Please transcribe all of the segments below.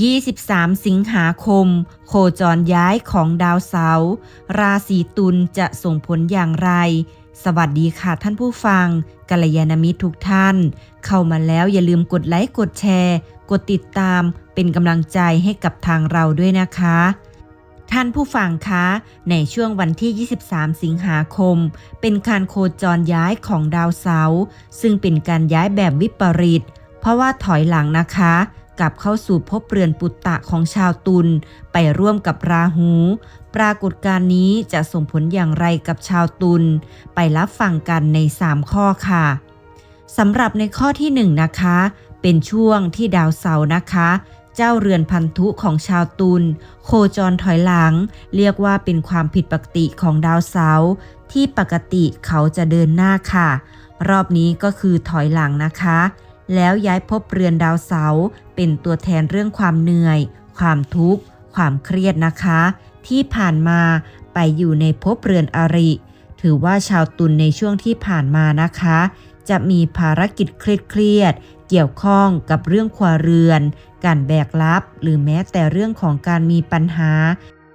23 สิงหาคม โคจรย้ายของดาวเสาร์ราศีตุลจะส่งผลอย่างไร สวัสดีค่ะท่านผู้ฟังกัลยาณมิตรทุกท่าน เข้ามาแล้วอย่าลืมกดไลค์กดแชร์ กดติดตามเป็นกำลังใจให้กับทางเราด้วยนะคะ ท่านผู้ฟังคะ ในช่วงวันที่ 23 สิงหาคม เป็นการโคจรย้ายของดาวเสาร์ซึ่งเป็นการย้ายแบบวิปริต เพราะว่าถอยหลังนะคะ กลับเข้าสู่ภพเรือนปุตตะของชาวตุลไปร่วมกับราหู ปรากฏการณ์นี้จะส่งผลอย่างไรกับชาวตุลไปรับฟังกันใน 3 ข้อค่ะสำหรับในข้อที่ 1 นะคะ เป็นช่วงที่ดาวเสาร์นะคะ เจ้าเรือนพันธุของชาวตุลโคจรถอยหลัง เรียกว่าเป็นความผิดปกติของดาวเสาร์ที่ปกติเขาจะเดินหน้าค่ะ รอบนี้ก็คือถอยหลังนะคะ แล้วย้ายภพเรือนดาวเสาร์เป็นตัวแทนเรื่องความเหนื่อย ความทุกข์ ความเครียดนะคะ ที่ผ่านมาไปอยู่ในภพเรือนอริ ถือว่าชาวตุลในช่วงที่ผ่านมานะคะ จะมีภารกิจเครียดๆเกี่ยวข้องกับเรื่องครัวเรือน การแบกรับหรือแม้แต่เรื่องของการมีปัญหา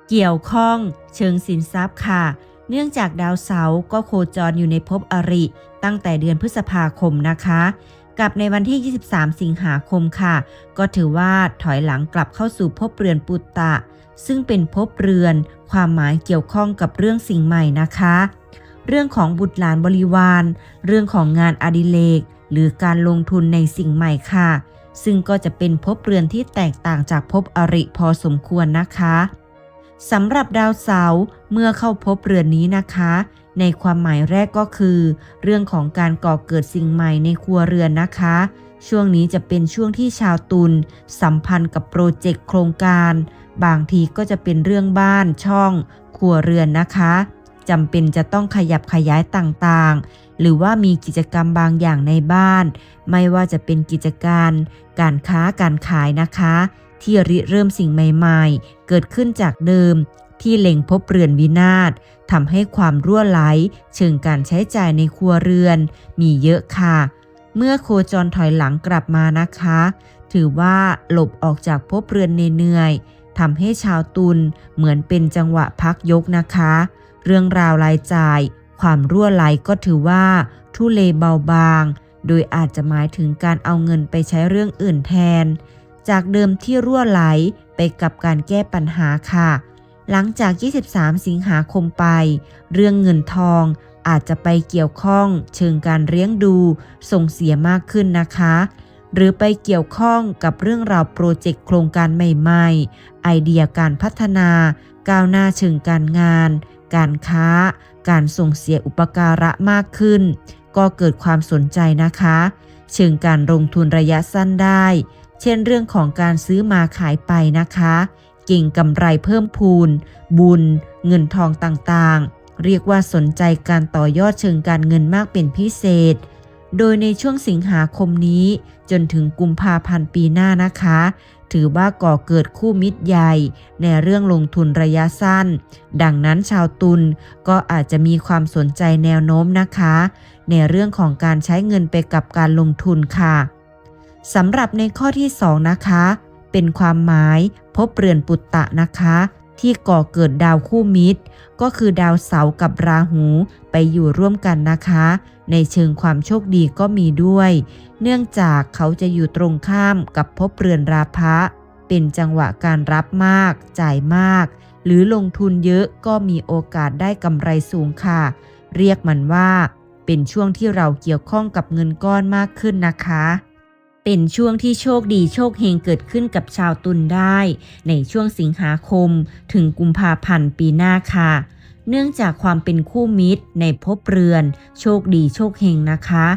เกี่ยวข้องเชิงสินทรัพย์ค่ะ เนื่องจากดาวเสาร์ก็โคจรอยู่ในภพอริ ตั้งแต่เดือนพฤษภาคมนะคะ กับในวันที่ 23 สิงหาคมค่ะ ก็ถือว่าถอยหลังกลับเข้าสู่ภพเรือนปุตตะ ซึ่งเป็นภพเรือน ความหมายเกี่ยวข้องกับเรื่องสิ่งใหม่นะคะ เรื่องของบุตรหลานบริวาร เรื่องของงานอดิเรกหรือการลงทุนในสิ่งใหม่ค่ะ ซึ่งก็จะเป็นภพเรือนที่แตกต่างจากภพอริพอสมควรนะคะสำหรับดาวเสาร์เมื่อเข้าภพเรือนนี้นะคะ ในความหมายแรกก็คือ เรื่องของการก่อเกิดสิ่งใหม่ในครัวเรือนนะคะ ช่วงนี้จะเป็นช่วงที่ชาวตุลสัมพันธ์กับโปรเจกต์โครงการ บางทีก็จะเป็นเรื่องบ้านช่องครัวเรือนนะคะจำเป็นจะต้องขยับขยายต่างๆ หรือว่ามีกิจกรรมบางอย่างในบ้าน ไม่ว่าจะเป็นกิจการ การค้าการขายนะคะ ที่ริเริ่มสิ่งใหม่ๆ เกิดขึ้นจากเดิม ที่เล็งพบเรือนวินาศ ทำให้ความรั่วไหล เชิงการใช้จ่ายในครัวเรือน มีเยอะค่ะ เมื่อโคจรถอยหลังกลับมานะคะ ถือว่าหลบออกจากภพเรือนเหนื่อยทำให้ชาวตุลเหมือนเป็นจังหวะพักยกนะคะ เรื่องราวรายจ่าย ความรั่วไหลก็ถือว่า ทุเลเบาบาง โดยอาจจะหมายถึงการเอาเงินไปใช้เรื่องอื่นแทน จากเดิมที่รั่วไหลไปกับการแก้ปัญหาค่ะ หลังจาก 23 สิงหาคมไป เรื่องเงินทองอาจจะไปเกี่ยวข้องเชิงการเลี้ยงดูส่งเสียมากขึ้นนะคะ หรือไปเกี่ยวข้องกับเรื่องราวโปรเจกต์โครงการใหม่ๆ ไอเดียการพัฒนา ก้าวหน้าเชิงการงาน การค้า การส่งเสียอุปการะมากขึ้น ก็เกิดความสนใจนะคะ เชิงการลงทุนระยะสั้นได้ เช่นเรื่องของการซื้อมาขายไปนะคะ ก่งกำไรเพิ่มพูน บุญ เงินทองต่างๆ เรียกว่าสนใจการต่อยอดเชิงการเงินมากเป็นพิเศษ โดยในช่วงสิงหาคมนี้ จนถึงกุมภาพันธ์ปีหน้านะคะ ถือว่าก่อเกิดคู่มิตรใหญ่ ในเรื่องลงทุนระยะสั้น ดังนั้นชาวตุลก็อาจจะมีความสนใจแนวโน้มนะคะ ในเรื่องของการใช้เงินไปกับการลงทุนค่ะสำหรับในข้อที่ 2 นะคะ เป็นความหมาย พบเรือนปุตตะนะคะ ที่ก่อเกิดดาวคู่มิตร ก็คือดาวเสาร์กับราหูไปอยู่ร่วมกันนะคะ ในเชิงความโชคดีก็มีด้วย เนื่องจากเขาจะอยู่ตรงข้ามกับภพเรือนราพะ เป็นจังหวะการรับมาก จ่ายมาก หรือลงทุนเยอะก็มีโอกาสได้กำไรสูงค่ะ เรียกมันว่า เป็นช่วงที่เราเกี่ยวข้องกับเงินก้อนมากขึ้นนะคะ เป็นช่วงที่โชคดีโชคเฮงเกิดขึ้นกับชาวตุลได้ ในช่วงสิงหาคม ถึงกุมภาพันธ์ปีหน้าค่ะ เนื่องจากความเป็นคู่มิตรในภพเรือน โชคดีโชคเฮงนะคะ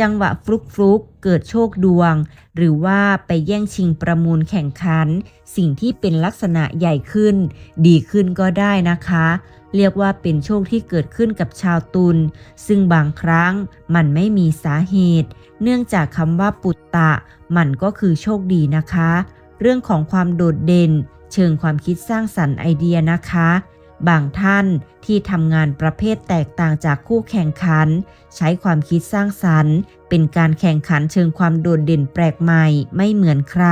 จังหวะฟลุกฟลุกเกิดโชคดวง หรือว่าไปแย่งชิงประมูลแข่งขัน สิ่งที่เป็นลักษณะใหญ่ขึ้น ดีขึ้นก็ได้นะคะ เรียกว่าเป็นโชคที่เกิดขึ้นกับชาวตุลซึ่งบางครั้งมันไม่มีสาเหตุ เนื่องจากคำว่าปุตตะ มันก็คือโชคดีนะคะ เรื่องของความโดดเด่น เชิงความคิดสร้างสรรค์ไอเดียนะคะ บางท่านที่ทำงานประเภทแตกต่างจากคู่แข่งขัน ใช้ความคิดสร้างสรรค์ เป็นการแข่งขันเชิงความโดดเด่นแปลกใหม่ไม่เหมือนใคร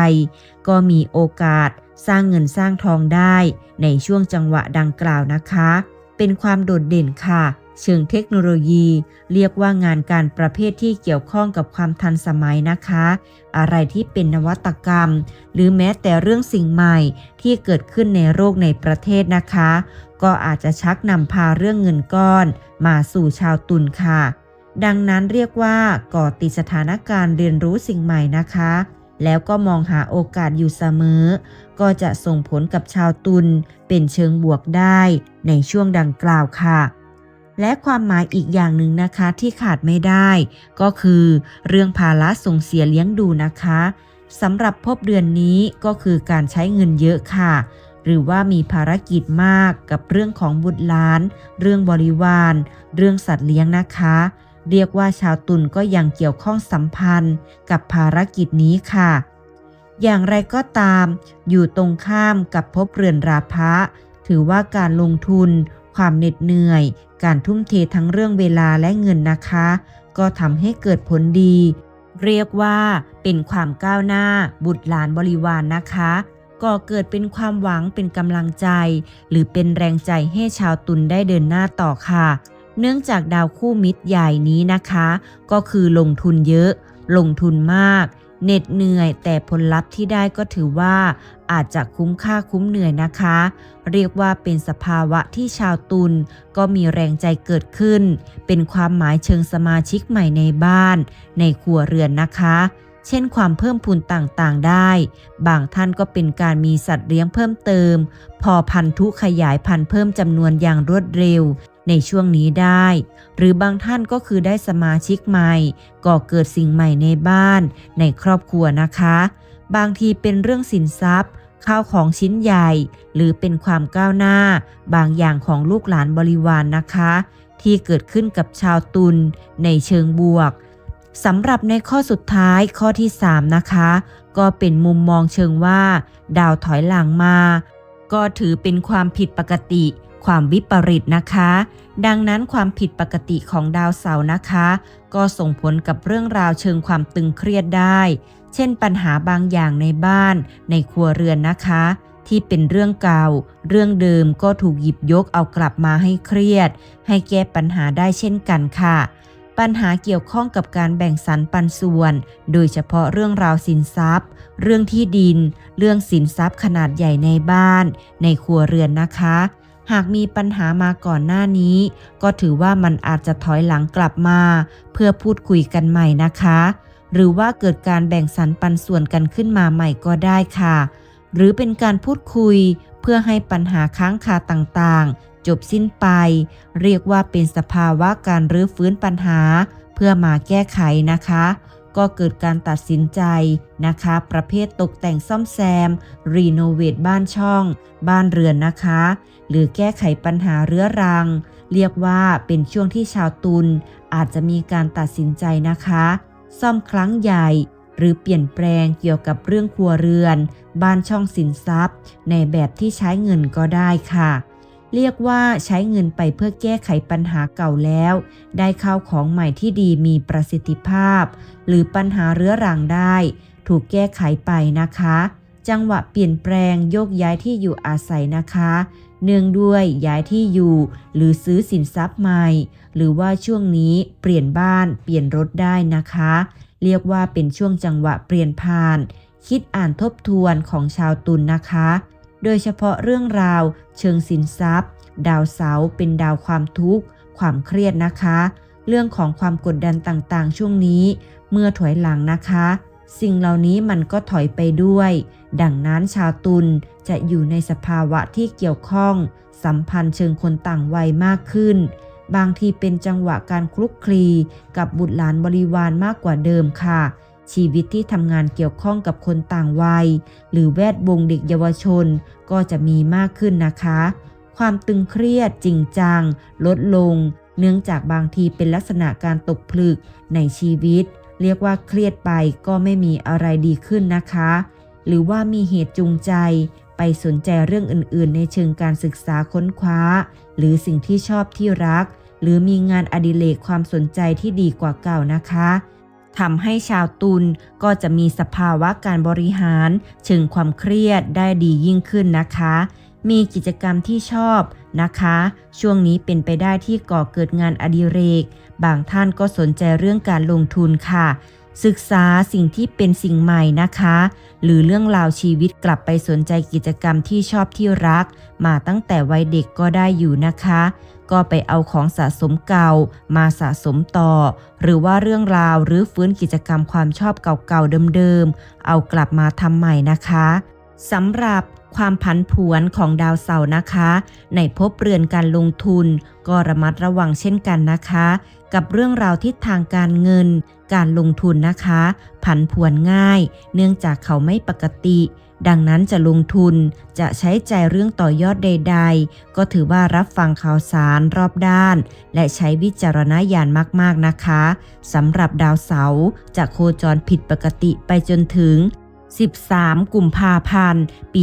ก็มีโอกาส สร้างเงินสร้างทองได้ในช่วงจังหวะดังกล่าวนะคะ เป็นความโดดเด่นค่ะ เชิงเทคโนโลยี เรียกว่างานการประเภทที่เกี่ยวข้องกับความทันสมัยนะคะ อะไรที่เป็นนวัตกรรม หรือแม้แต่เรื่องสิ่งใหม่ที่เกิดขึ้นในโลกในประเทศนะคะ ก็อาจจะชักนำพาเรื่องเงินก้อน มาสู่ชาวตุลค่ะ ดังนั้นเรียกว่าก่อติดสถานการณ์เรียนรู้สิ่งใหม่นะคะ แล้วก็มองหาโอกาสอยู่เสมอ ก็จะส่งผลกับชาวตุลเป็นเชิงบวกได้ในช่วงดังกล่าวค่ะ และความหมายอีกอย่างหนึ่งนะคะที่ขาดไม่ได้ ก็คือเรื่องภาระส่งเสียเลี้ยงดูนะคะสำหรับพบเดือนนี้ก็คือการใช้เงินเยอะค่ะ หรือว่ามีภารกิจมากกับเรื่องของบุตรหลาน เรื่องบริวาร เรื่องสัตว์เลี้ยงนะคะ เรียกว่าชาวตุลก็ยังเกี่ยวข้องสัมพันธ์กับภารกิจนี้ค่ะ อย่างไรก็ตาม อยู่ตรงข้ามกับภพเรือนราพะ ถือว่าการลงทุน ความเหน็ดเหนื่อย การทุ่มเททั้งเรื่องเวลาและเงินนะคะ ก็ทำให้เกิดผลดี เรียกว่าเป็นความก้าวหน้า บุตรหลานบริวารนนะคะก่อเกิดเป็นความหวังเป็นกำลังใจ หรือเป็นแรงใจให้ชาวตุลได้เดินหน้าต่อค่ะ เนื่องจากดาวคู่มิตรใหญ่นี้นะคะ ก็คือลงทุนเยอะ ลงทุนมาก เหน็ดเหนื่อย แต่ผลลัพธ์ที่ได้ก็ถือว่า อาจจะคุ้มค่าคุ้มเหนื่อยนะคะ เรียกว่าเป็นสภาวะที่ชาวตุลก็มีแรงใจเกิดขึ้น เป็นความหมายเชิงสมาชิกใหม่ในบ้าน ในครัวเรือนนะคะเช่นความเพิ่มพูนต่างๆได้ บางท่านก็เป็นการมีสัตว์เลี้ยงเพิ่มเติม พอพันธุขยายพันธุ์เพิ่มจำนวนอย่างรวดเร็ว ในช่วงนี้ได้ หรือบางท่านก็คือได้สมาชิกใหม่ ก่อเกิดสิ่งใหม่ในบ้าน ในครอบครัวนะคะ บางทีเป็นเรื่องสินทรัพย์ ข้าวของชิ้นใหญ่ หรือเป็นความก้าวหน้า บางอย่างของลูกหลานบริวารนนะคะ ที่เกิดขึ้นกับชาวตุลในเชิงบวกสำหรับในข้อสุดท้ายข้อที่ 3 นะคะ ก็เป็นมุมมองเชิงว่า ดาวถอยหลังมา ก็ถือเป็นความผิดปกติ ความวิปริตนะคะ ดังนั้นความผิดปกติของดาวเสาร์นะคะ ก็ส่งผลกับเรื่องราวเชิงความตึงเครียดได้ เช่นปัญหาบางอย่างในบ้าน ในครัวเรือนนะคะ ที่เป็นเรื่องเก่า เรื่องเดิมก็ถูกหยิบยกเอากลับมาให้เครียด ให้แก้ปัญหาได้เช่นกันค่ะ ปัญหาเกี่ยวข้องกับการแบ่งสรรปันส่วน โดยเฉพาะเรื่องราวสินทรัพย์ เรื่องที่ดิน เรื่องสินทรัพย์ขนาดใหญ่ในบ้าน ในครัวเรือนนะคะ หากมีปัญหามาก่อนหน้านี้ ก็ถือว่ามันอาจจะถอยหลังกลับมา เพื่อพูดคุยกันใหม่นะคะ หรือว่าเกิดการแบ่งสรรปันส่วนกันขึ้นมาใหม่ก็ได้ค่ะ หรือเป็นการพูดคุยเพื่อให้ปัญหาค้างคาต่างๆ จบสิ้นไป เรียกว่าเป็นสภาวะการรื้อฟื้นปัญหา เพื่อมาแก้ไขนะคะ ก็เกิดการตัดสินใจนะคะ ประเภทตกแต่งซ่อมแซม รีโนเวทบ้านช่อง บ้านเรือนนะคะ หรือแก้ไขปัญหาเรื้อรัง เรียกว่าเป็นช่วงที่ชาวตุลอาจจะมีการตัดสินใจนะคะ ซ่อมครั้งใหญ่หรือเปลี่ยนแปลงเกี่ยวกับเรื่องครัวเรือน บ้านช่องสินทรัพย์ ในแบบที่ใช้เงินก็ได้ค่ะ เรียกว่าใช้เงินไปเพื่อแก้ไขปัญหาเก่าแล้ว ได้ข้าวของใหม่ที่ดีมีประสิทธิภาพ หรือปัญหาเรื้อรังได้ ถูกแก้ไขไปนะคะ จังหวะเปลี่ยนแปลงโยกย้ายที่อยู่อาศัยนะคะ เนื่องด้วยย้ายที่อยู่ หรือซื้อสินทรัพย์ใหม่ หรือว่าช่วงนี้เปลี่ยนบ้านเปลี่ยนรถได้นะคะ เรียกว่าเป็นช่วงจังหวะเปลี่ยนผ่าน คิดอ่านทบทวนของชาวตุลนนะคะ โดยเฉพาะเรื่องราว เชิงสินทรัพย์ ดาวเสาเป็นดาวความทุกข์ ความเครียดนะคะ เรื่องของความกดดันต่างๆ ช่วงนี้ เมื่อถอยหลังนะคะ สิ่งเหล่านี้มันก็ถอยไปด้วย ดังนั้นชาวตุลจะอยู่ในสภาวะที่เกี่ยวข้อง สัมพันธ์เชิงคนต่างวัยมากขึ้น บางทีเป็นจังหวะการคลุกคลีกับบุตรหลานบริวารมากกว่าเดิมค่ะ ชีวิตที่ทำงานเกี่ยวข้องกับคนต่างวัย หรือแวดวงเด็กเยาวชน ก็จะมีมากขึ้นนะคะ ความตึงเครียดจริงจัง ลดลง เนื่องจากบางทีเป็นลักษณะการตกผลึกในชีวิต เรียกว่าเครียดไปก็ไม่มีอะไรดีขึ้นนะคะ หรือว่ามีเหตุจูงใจไปสนใจเรื่องอื่น ๆ ในเชิงการศึกษาค้นคว้า หรือสิ่งที่ชอบที่รัก หรือมีงานอดิเรกความสนใจที่ดีกว่าเก่านะคะ ทำให้ชาวตุลก็จะมีสภาวะการบริหารเชิงความเครียดได้ดียิ่งขึ้นนะคะ มีกิจกรรมที่ชอบนะคะ ช่วงนี้เป็นไปได้ที่ก่อเกิดงานอดิเรก บางท่านก็สนใจเรื่องการลงทุนค่ะ ศึกษาสิ่งที่เป็นสิ่งใหม่นะคะ หรือเรื่องราวชีวิตกลับไปสนใจกิจกรรมที่ชอบที่รัก มาตั้งแต่วัยเด็กก็ได้อยู่นะคะ ก็ไปเอาของสะสมเก่า มาสะสมต่อ หรือว่าเรื่องราวหรือฟื้นกิจกรรมความชอบเก่าๆเดิมๆเอากลับมาทำใหม่นะคะสำหรับ ความผันผวนของดาวเสาร์นะคะ ในภพเรือนการลงทุน ก็ระมัดระวังเช่นกันนะคะ กับเรื่องราวทิศทางการเงิน การลงทุนนะคะ ผันผวนง่าย เนื่องจากเขาไม่ปกติ ดังนั้นจะลงทุนจะใช้ใจเรื่องต่อยอดใด ๆ ก็ถือว่ารับฟังข่าวสารรอบด้าน และใช้วิจารณญาณมากๆนะคะสำหรับดาวเสาร์จะโคจรผิดปกติไปจนถึง 13 กุมภาพันธ์ ปี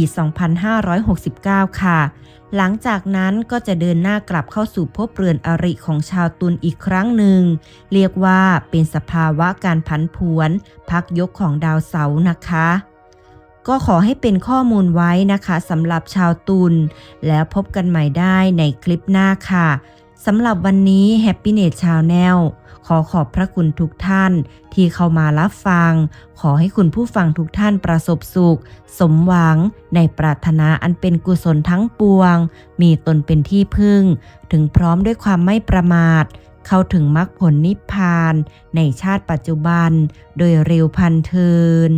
2569 ค่ะ หลังจากนั้นก็จะเดินหน้ากลับเข้าสู่ภพเรือนอริของชาวตุลอีกครั้งหนึ่ง เรียกว่าเป็นสภาวะการผันผวน พักยกของดาวเสาร์นะคะ ก็ขอให้เป็นข้อมูลไว้นะคะสำหรับชาวตุลแล้วพบกันใหม่ได้ในคลิปหน้าค่ะ สำหรับวันนี้ Happiness Channel ขอขอบพระคุณทุกท่านที่เข้ามารับฟัง ขอให้คุณผู้ฟังทุกท่านประสบสุข สมหวัง ในปรารถนาอันเป็นกุศลทั้งปวง มีตนเป็นที่พึ่ง ถึงพร้อมด้วยความไม่ประมาท เข้าถึงมรรคผลนิพพาน ในชาติปัจจุบัน โดยเร็วพันเทิน